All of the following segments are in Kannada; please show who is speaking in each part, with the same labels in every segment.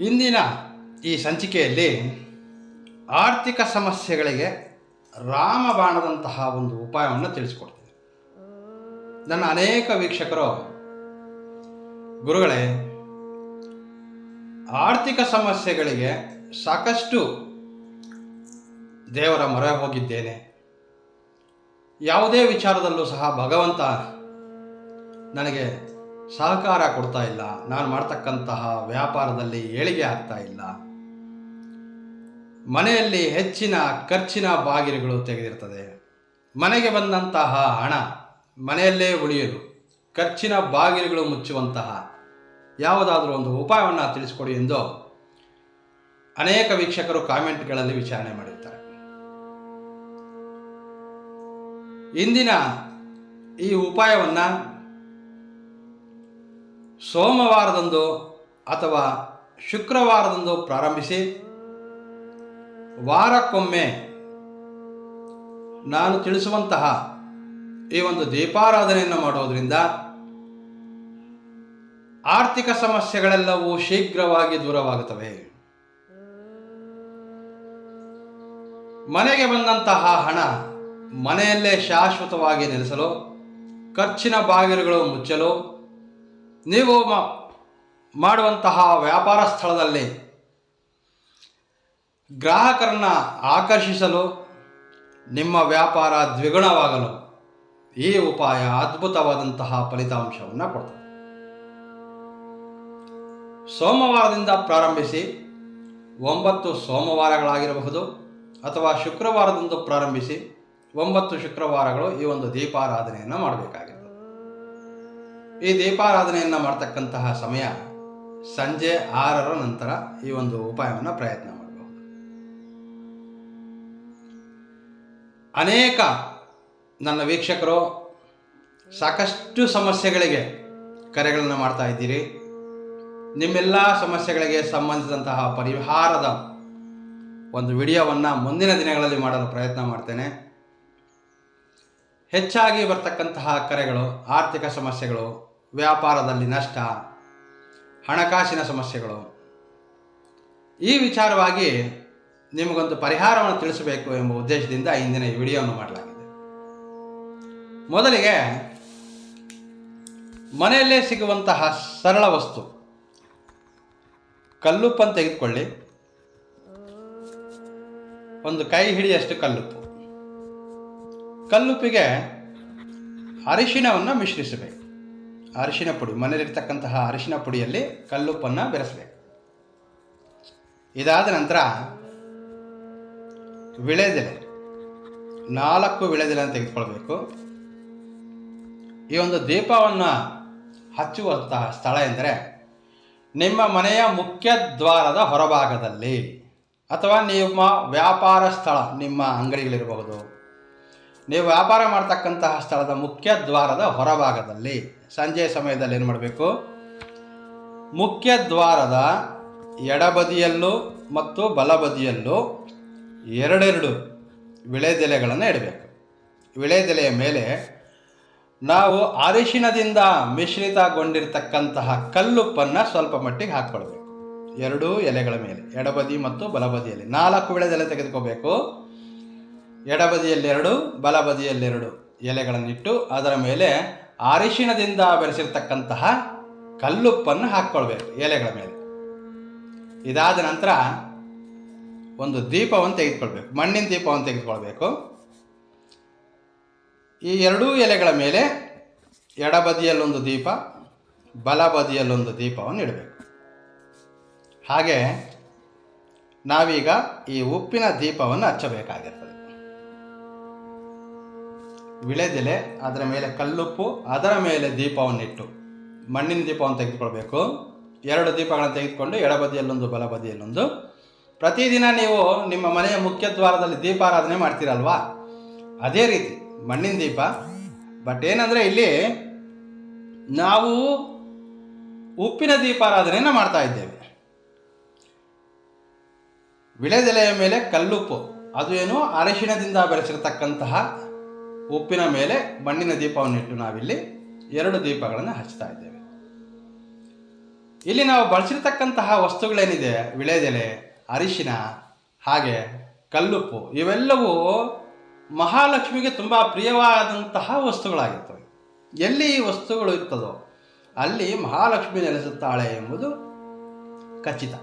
Speaker 1: ಇಂದಿನ ಈ ಸಂಚಿಕೆಯಲ್ಲಿ ಆರ್ಥಿಕ ಸಮಸ್ಯೆಗಳಿಗೆ ರಾಮಬಾಣದಂತಹ ಒಂದು ಉಪಾಯವನ್ನು ತಿಳಿಸ್ಕೊಡ್ತೀನಿ. ನನ್ನ ಅನೇಕ ವೀಕ್ಷಕರು, ಗುರುಗಳೇ, ಆರ್ಥಿಕ ಸಮಸ್ಯೆಗಳಿಗೆ ಸಾಕಷ್ಟು ದೇವರ ಮೊರೆ ಹೋಗಿದ್ದೇನೆ. ಯಾವುದೇ ವಿಚಾರದಲ್ಲೂ ಸಹ ಭಗವಂತ ನನಗೆ ಸಹಕಾರ ಕೊಡ್ತಾ ಇಲ್ಲ. ನಾನು ಮಾಡ್ತಕ್ಕಂತಹ ವ್ಯಾಪಾರದಲ್ಲಿ ಏಳಿಗೆ ಆಗ್ತಾ ಇಲ್ಲ. ಮನೆಯಲ್ಲಿ ಹೆಚ್ಚಿನ ಖರ್ಚಿನ ಬಾಗಿಲುಗಳು ತೆಗೆದಿರ್ತದೆ. ಮನೆಗೆ ಬಂದಂತಹ ಹಣ ಮನೆಯಲ್ಲೇ ಉಳಿಯಲು ಖರ್ಚಿನ ಬಾಗಿಲುಗಳು ಮುಚ್ಚುವಂತಹ ಯಾವುದಾದ್ರೂ ಒಂದು ಉಪಾಯವನ್ನು ತಿಳಿಸ್ಕೊಡಿ ಎಂದು ಅನೇಕ ವೀಕ್ಷಕರು ಕಾಮೆಂಟ್ಗಳಲ್ಲಿ ವಿಚಾರಣೆ ಮಾಡಿರ್ತಾರೆ. ಇಂದಿನ ಈ ಉಪಾಯವನ್ನು ಸೋಮವಾರದಂದು ಅಥವಾ ಶುಕ್ರವಾರದಂದು ಪ್ರಾರಂಭಿಸಿ ವಾರಕ್ಕೊಮ್ಮೆ ನಾನು ತಿಳಿಸುವಂತಹ ಈ ಒಂದು ದೀಪಾರಾಧನೆಯನ್ನು ಮಾಡೋದರಿಂದ ಆರ್ಥಿಕ ಸಮಸ್ಯೆಗಳೆಲ್ಲವೂ ಶೀಘ್ರವಾಗಿ ದೂರವಾಗುತ್ತವೆ. ಮನೆಗೆ ಬಂದಂತಹ ಹಣ ಮನೆಯಲ್ಲೇ ಶಾಶ್ವತವಾಗಿ ನೆಲೆಸಲು, ಖರ್ಚಿನ ಬಾಗಿಲುಗಳು ಮುಚ್ಚಲು ನೀವು ಮಾಡುವಂತಹ ವ್ಯಾಪಾರ ಸ್ಥಳದಲ್ಲಿ ಗ್ರಾಹಕರನ್ನು ಆಕರ್ಷಿಸಲು ನಿಮ್ಮ ವ್ಯಾಪಾರ ದ್ವಿಗುಣವಾಗಲು ಈ ಉಪಾಯ ಅದ್ಭುತವಾದಂತಹ ಫಲಿತಾಂಶವನ್ನು ಕೊಡ್ತದೆ. ಸೋಮವಾರದಿಂದ ಪ್ರಾರಂಭಿಸಿ ಒಂಬತ್ತು ಸೋಮವಾರಗಳಾಗಿರಬಹುದು ಅಥವಾ ಶುಕ್ರವಾರದಂದು ಪ್ರಾರಂಭಿಸಿ ಒಂಬತ್ತು ಶುಕ್ರವಾರಗಳು ಈ ಒಂದು ದೀಪಾರಾಧನೆಯನ್ನು ಮಾಡಬೇಕಾಗಿರ್ತದೆ ಈ ದೀಪಾರಾಧನೆಯನ್ನು ಮಾಡ್ತಕ್ಕಂತಹ ಸಮಯ ಸಂಜೆ ಆರರ ನಂತರ ಈ ಒಂದು ಉಪಾಯವನ್ನು ಪ್ರಯತ್ನ ಮಾಡಬಹುದು ಅನೇಕ ನನ್ನ ವೀಕ್ಷಕರು ಸಾಕಷ್ಟು ಸಮಸ್ಯೆಗಳಿಗೆ ಕರೆಗಳನ್ನು ಮಾಡ್ತಾ ಇದ್ದೀರಿ. ನಿಮ್ಮೆಲ್ಲ ಸಮಸ್ಯೆಗಳಿಗೆ ಸಂಬಂಧಿಸಿದಂತಹ ಪರಿಹಾರದ ಒಂದು ವಿಡಿಯೋವನ್ನು ಮುಂದಿನ ದಿನಗಳಲ್ಲಿ ಮಾಡಲು ಪ್ರಯತ್ನ ಮಾಡ್ತೇನೆ. ಹೆಚ್ಚಾಗಿ ಬರ್ತಕ್ಕಂತಹ ಕರೆಗಳು, ಆರ್ಥಿಕ ಸಮಸ್ಯೆಗಳು ವ್ಯಾಪಾರದಲ್ಲಿ ನಷ್ಟ, ಹಣಕಾಸಿನ ಸಮಸ್ಯೆಗಳು. ಈ ವಿಚಾರವಾಗಿ ನಿಮಗೊಂದು ಪರಿಹಾರವನ್ನು ತಿಳಿಸಬೇಕು ಎಂಬ ಉದ್ದೇಶದಿಂದ ಇಂದಿನ ಈ ವಿಡಿಯೋವನ್ನು ಮಾಡಲಾಗಿದೆ. ಮೊದಲಿಗೆ, ಮನೆಯಲ್ಲೇ ಸಿಗುವಂತಹ ಸರಳ ವಸ್ತು. ಕಲ್ಲುಪ್ಪನ್ನು ತೆಗೆದುಕೊಳ್ಳಿ. ಒಂದು ಕೈ ಹಿಡಿಯಷ್ಟು ಕಲ್ಲುಪ್ಪು. ಕಲ್ಲುಪ್ಪಿಗೆ ಅರಿಶಿಣವನ್ನು ಮಿಶ್ರಿಸಬೇಕು. ಅರಿಶಿಣ ಪುಡಿ, ಮನೆಯಲ್ಲಿರ್ತಕ್ಕಂತಹ ಅರಿಶಿನ ಪುಡಿಯಲ್ಲಿ ಕಲ್ಲುಪ್ಪನ್ನು ಬೆರೆಸಬೇಕು. ಇದಾದ ನಂತರ ವಿಳೆದೆಲೆ, ನಾಲ್ಕು ವಿಳೆದೆಲೆಯನ್ನು ತೆಗೆದುಕೊಳ್ಬೇಕು. ಈ ಒಂದು ದೀಪವನ್ನು ಹಚ್ಚುವಂತಹ ಸ್ಥಳ ಎಂದರೆ ನಿಮ್ಮ ಮನೆಯ ಮುಖ್ಯ ದ್ವಾರದ ಹೊರಭಾಗದಲ್ಲಿ ಅಥವಾ ನಿಮ್ಮ ವ್ಯಾಪಾರ ಸ್ಥಳ, ನಿಮ್ಮ ಅಂಗಡಿಗಳಿರಬಹುದು. ನೀವು ವ್ಯಾಪಾರ ಮಾಡ್ತಕ್ಕಂತಹ ಸ್ಥಳದ ಮುಖ್ಯ ದ್ವಾರದ ಹೊರಭಾಗದಲ್ಲಿ ಸಂಜೆಯ ಸಮಯದಲ್ಲಿ ಏನು ಮಾಡಬೇಕು? ಮುಖ್ಯ ದ್ವಾರದ ಎಡಬದಿಯಲ್ಲೂ ಮತ್ತು ಬಲಬದಿಯಲ್ಲೂ ಎರಡೆರಡು ವಿಳೆದೆಲೆಗಳನ್ನು ಇಡಬೇಕು. ವಿಳೆದೆಲೆಯ ಮೇಲೆ ನಾವು ಅರಿಶಿನದಿಂದ ಮಿಶ್ರಿತಗೊಂಡಿರ್ತಕ್ಕಂತಹ ಕಲ್ಲುಪ್ಪನ್ನು ಸ್ವಲ್ಪ ಮಟ್ಟಿಗೆ ಹಾಕ್ಕೊಳ್ಬೇಕು. ಎರಡೂ ಎಲೆಗಳ ಮೇಲೆ, ಎಡಬದಿ ಮತ್ತು ಬಲಬದಿಯಲ್ಲಿ. ನಾಲ್ಕು ವಿಳೆದೆಲೆ ತೆಗೆದುಕೋಬೇಕು. ಎಡಬದಿಯಲ್ಲೆರಡು ಬಲಬದಿಯಲ್ಲೆರಡು ಎಲೆಗಳನ್ನಿಟ್ಟು ಅದರ ಮೇಲೆ ಅರಿಶಿಣದಿಂದ ಬೆರೆಸಿರ್ತಕ್ಕಂತಹ ಕಲ್ಲುಪ್ಪನ್ನು ಹಾಕ್ಕೊಳ್ಬೇಕು ಎಲೆಗಳ ಮೇಲೆ. ಇದಾದ ನಂತರ ಒಂದು ದೀಪವನ್ನು ತೆಗೆದುಕೊಳ್ಬೇಕು, ಮಣ್ಣಿನ ದೀಪವನ್ನು ತೆಗೆದುಕೊಳ್ಬೇಕು. ಈ ಎರಡೂ ಎಲೆಗಳ ಮೇಲೆ ಎಡಬದಿಯಲ್ಲೊಂದು ದೀಪ, ಬಲಬದಿಯಲ್ಲೊಂದು ದೀಪವನ್ನು ಇಡಬೇಕು. ಹಾಗೆ ನಾವೀಗ ಈ ಉಪ್ಪಿನ ದೀಪವನ್ನು ಹಚ್ಚಬೇಕಾಗಿರ್ತದೆ. ವಿಳೆದೆಲೆ ಅದರ ಮೇಲೆ ಕಲ್ಲುಪ್ಪು, ಅದರ ಮೇಲೆ ದೀಪವನ್ನಿಟ್ಟು ಮಣ್ಣಿನ ದೀಪವನ್ನು ತೆಗೆದುಕೊಳ್ಬೇಕು. ಎರಡು ದೀಪಗಳನ್ನು ತೆಗೆದುಕೊಂಡು ಎಡಬದಿಯಲ್ಲೊಂದು, ಬಲಬದಿಯಲ್ಲೊಂದು. ಪ್ರತಿದಿನ ನೀವು ನಿಮ್ಮ ಮನೆಯ ಮುಖ್ಯ ದ್ವಾರದಲ್ಲಿ ದೀಪಾರಾಧನೆ ಮಾಡ್ತೀರಲ್ವಾ? ಅದೇ ರೀತಿ ಮಣ್ಣಿನ ದೀಪ. ಬಟ್ ಏನಂದರೆ ಇಲ್ಲಿ ನಾವು ಉಪ್ಪಿನ ದೀಪಾರಾಧನೆಯನ್ನು ಮಾಡ್ತಾ ಇದ್ದೇವೆ. ವಿಳೆದೆಲೆಯ ಮೇಲೆ ಕಲ್ಲುಪ್ಪು. ಅದು ಏನು ಅರಿಶಿಣದಿಂದ ಬೆಳೆಸಿರತಕ್ಕಂತಹ ಉಪ್ಪಿನ ಮೇಲೆ ಮಣ್ಣಿನ ದೀಪವನ್ನು ಇಟ್ಟು ನಾವಿಲ್ಲಿ ಎರಡು ದೀಪಗಳನ್ನು ಹಚ್ತಾ ಇದ್ದೇವೆ. ಇಲ್ಲಿ ನಾವು ಬಳಸಿರ್ತಕ್ಕಂತಹ ವಸ್ತುಗಳೇನಿದೆ? ವಿಳೆದೆಲೆ, ಅರಿಶಿನ, ಹಾಗೆ ಕಲ್ಲುಪ್ಪು, ಇವೆಲ್ಲವೂ ಮಹಾಲಕ್ಷ್ಮಿಗೆ ತುಂಬ ಪ್ರಿಯವಾದಂತಹ ವಸ್ತುಗಳಾಗಿರ್ತವೆ. ಎಲ್ಲಿ ಈ ವಸ್ತುಗಳು ಇರ್ತದೋ ಅಲ್ಲಿ ಮಹಾಲಕ್ಷ್ಮಿ ನೆಲೆಸುತ್ತಾಳೆ ಎಂಬುದು ಖಚಿತ.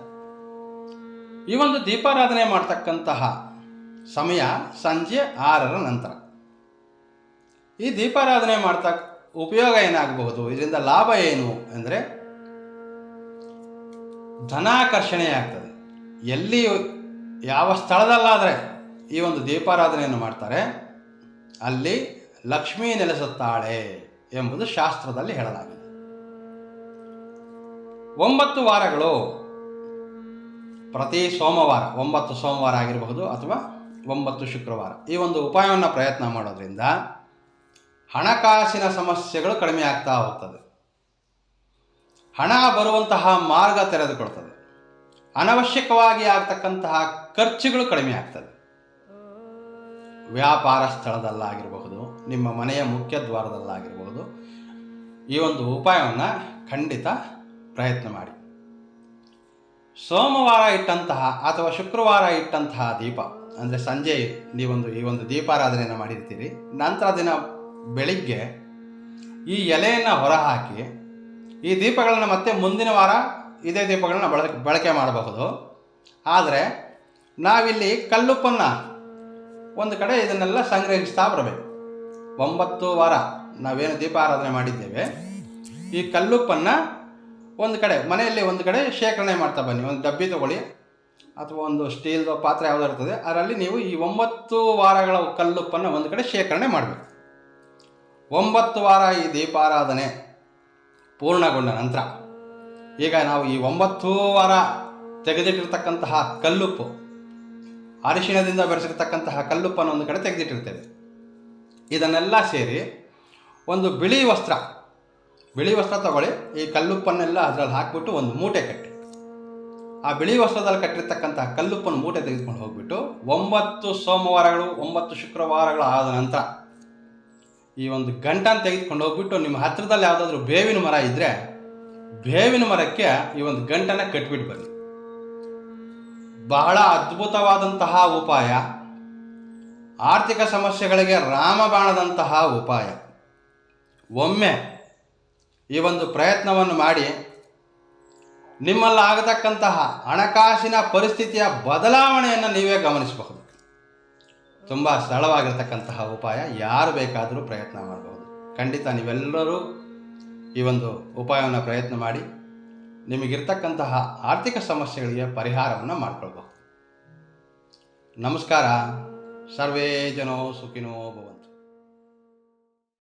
Speaker 1: ಈ ಒಂದು ದೀಪಾರಾಧನೆ ಮಾಡ್ತಕ್ಕಂತಹ ಸಮಯ ಸಂಜೆ ಆರರ ನಂತರ. ಈ ದೀಪಾರಾಧನೆ ಮಾಡ್ತಾ ಉಪಯೋಗ ಏನಾಗಬಹುದು? ಇದರಿಂದ ಲಾಭ ಏನು ಅಂದರೆ ಧನಾಕರ್ಷಣೆ ಆಗ್ತದೆ. ಎಲ್ಲಿ ಯಾವ ಸ್ಥಳದಲ್ಲಾದರೆ ಈ ಒಂದು ದೀಪಾರಾಧನೆಯನ್ನು ಮಾಡ್ತಾರೆ, ಅಲ್ಲಿ ಲಕ್ಷ್ಮೀ ನೆಲೆಸುತ್ತಾಳೆ ಎಂಬುದು ಶಾಸ್ತ್ರದಲ್ಲಿ ಹೇಳಲಾಗಿದೆ. ಒಂಬತ್ತು ವಾರಗಳು ಪ್ರತಿ ಸೋಮವಾರ, ಒಂಬತ್ತು ಸೋಮವಾರ ಆಗಿರಬಹುದು ಅಥವಾ ಒಂಬತ್ತು ಶುಕ್ರವಾರ ಈ ಒಂದು ಉಪಾಯವನ್ನು ಪ್ರಯತ್ನ ಮಾಡೋದ್ರಿಂದ ಹಣಕಾಸಿನ ಸಮಸ್ಯೆಗಳು ಕಡಿಮೆ ಆಗ್ತಾ ಹೋಗ್ತದೆ. ಹಣ ಬರುವಂತಹ ಮಾರ್ಗ ತೆರೆದುಕೊಳ್ತದೆ. ಅನವಶ್ಯಕವಾಗಿ ಆಗ್ತಕ್ಕಂತಹ ಖರ್ಚುಗಳು ಕಡಿಮೆ ಆಗ್ತದೆ. ವ್ಯಾಪಾರ ಸ್ಥಳದಲ್ಲಾಗಿರಬಹುದು, ನಿಮ್ಮ ಮನೆಯ ಮುಖ್ಯ ದ್ವಾರದಲ್ಲಾಗಿರಬಹುದು, ಈ ಒಂದು ಉಪಾಯವನ್ನು ಖಂಡಿತ ಪ್ರಯತ್ನ ಮಾಡಿ. ಸೋಮವಾರ ಇಟ್ಟಂತಹ ಅಥವಾ ಶುಕ್ರವಾರ ಇಟ್ಟಂತಹ ದೀಪ, ಅಂದರೆ ಸಂಜೆ ನೀವೊಂದು ಈ ಒಂದು ದೀಪಾರಾಧನೆಯನ್ನು ಮಾಡಿರ್ತೀರಿ, ನಂತರ ದಿನ ಬೆಳಿಗ್ಗೆ ಈ ಎಲೆಯನ್ನು ಹೊರಹಾಕಿ ಈ ದೀಪಗಳನ್ನು ಮತ್ತೆ ಮುಂದಿನ ವಾರ ಇದೇ ದೀಪಗಳನ್ನ ಬಳಕೆ ಬಳಕೆ ಮಾಡಬಹುದು. ಆದರೆ ನಾವಿಲ್ಲಿ ಕಲ್ಲುಪ್ಪನ್ನು ಒಂದು ಕಡೆ ಇದನ್ನೆಲ್ಲ ಸಂಗ್ರಹಿಸ್ತಾ ಬರಬೇಕು. ಒಂಬತ್ತು ವಾರ ನಾವೇನು ದೀಪಾರಾಧನೆ ಮಾಡಿದ್ದೇವೆ. ಈ ಕಲ್ಲುಪ್ಪನ್ನು ಒಂದು ಕಡೆ, ಮನೆಯಲ್ಲಿ ಒಂದು ಕಡೆ ಶೇಖರಣೆ ಮಾಡ್ತಾ ಬನ್ನಿ. ಒಂದು ಡಬ್ಬಿ ತಗೊಳ್ಳಿ ಅಥವಾ ಒಂದು ಸ್ಟೀಲ್ದು ಪಾತ್ರೆ ಯಾವುದೋ ಇರ್ತದೆ, ಅದರಲ್ಲಿ ನೀವು ಈ ಒಂಬತ್ತು ವಾರಗಳ ಕಲ್ಲುಪ್ಪನ್ನು ಒಂದು ಕಡೆ ಶೇಖರಣೆ ಮಾಡಬೇಕು. ಒಂಬತ್ತು ವಾರ ಈ ದೀಪಾರಾಧನೆ ಪೂರ್ಣಗೊಂಡ ನಂತರ ಈಗ ನಾವು ಈ ಒಂಬತ್ತು ವಾರ ತೆಗೆದಿಟ್ಟಿರ್ತಕ್ಕಂತಹ ಕಲ್ಲುಪ್ಪು, ಅರಿಶಿಣದಿಂದ ಬೆರೆಸಿರ್ತಕ್ಕಂತಹ ಕಲ್ಲುಪ್ಪನ್ನು ಒಂದು ಕಡೆ ತೆಗೆದಿಟ್ಟಿರ್ತೇವೆ. ಇದನ್ನೆಲ್ಲ ಸೇರಿ ಒಂದು ಬಿಳಿ ವಸ್ತ್ರ ಬಿಳಿ ವಸ್ತ್ರ ತಗೊಳ್ಳಿ, ಈ ಕಲ್ಲುಪ್ಪನ್ನೆಲ್ಲ ಅದರಲ್ಲಿ ಹಾಕಿಬಿಟ್ಟು ಒಂದು ಮೂಟೆ ಕಟ್ಟಿ. ಆ ಬಿಳಿ ವಸ್ತ್ರದಲ್ಲಿ ಕಟ್ಟಿರ್ತಕ್ಕಂತಹ ಕಲ್ಲುಪ್ಪನ್ನು ಮೂಟೆ ತೆಗೆದುಕೊಂಡು ಹೋಗ್ಬಿಟ್ಟು ಒಂಬತ್ತು ಸೋಮವಾರಗಳು, ಒಂಬತ್ತು ಶುಕ್ರವಾರಗಳು ಆದ ನಂತರ ಈ ಒಂದು ಗಂಟನ್ನು ತೆಗೆದುಕೊಂಡು ಹೋಗ್ಬಿಟ್ಟು ನಿಮ್ಮ ಹತ್ತಿರದಲ್ಲಿ ಯಾವುದಾದ್ರೂ ಬೇವಿನ ಮರ ಇದ್ದರೆ ಬೇವಿನ ಮರಕ್ಕೆ ಈ ಒಂದು ಗಂಟನ್ನು ಕಟ್ಬಿಟ್ಟು ಬನ್ನಿ. ಬಹಳ ಅದ್ಭುತವಾದಂತಹ ಉಪಾಯ. ಆರ್ಥಿಕ ಸಮಸ್ಯೆಗಳಿಗೆ ರಾಮಬಾಣದಂತಹ ಉಪಾಯ. ಒಮ್ಮೆ ಈ ಒಂದು ಪ್ರಯತ್ನವನ್ನು ಮಾಡಿ ನಿಮ್ಮಲ್ಲಿ ಆಗತಕ್ಕಂತಹ ಹಣಕಾಸಿನ ಪರಿಸ್ಥಿತಿಯ ಬದಲಾವಣೆಯನ್ನು ನೀವೇ ಗಮನಿಸಬಹುದು. ತುಂಬ ಸರಳವಾಗಿರ್ತಕ್ಕಂತಹ ಉಪಾಯ ಯಾರು ಬೇಕಾದರೂ ಪ್ರಯತ್ನ ಮಾಡಬಹುದು ಖಂಡಿತ ನೀವೆಲ್ಲರೂ ಈ ಒಂದು ಉಪಾಯವನ್ನು ಪ್ರಯತ್ನ ಮಾಡಿ ನಿಮಗಿರ್ತಕ್ಕಂತಹ ಆರ್ಥಿಕ ಸಮಸ್ಯೆಗಳಿಗೆ ಪರಿಹಾರವನ್ನು ಮಾಡಿಕೊಳ್ಬಹುದು. ನಮಸ್ಕಾರ. ಸರ್ವೇ ಜನೋ ಸುಖಿನೋ ಭವಂತು.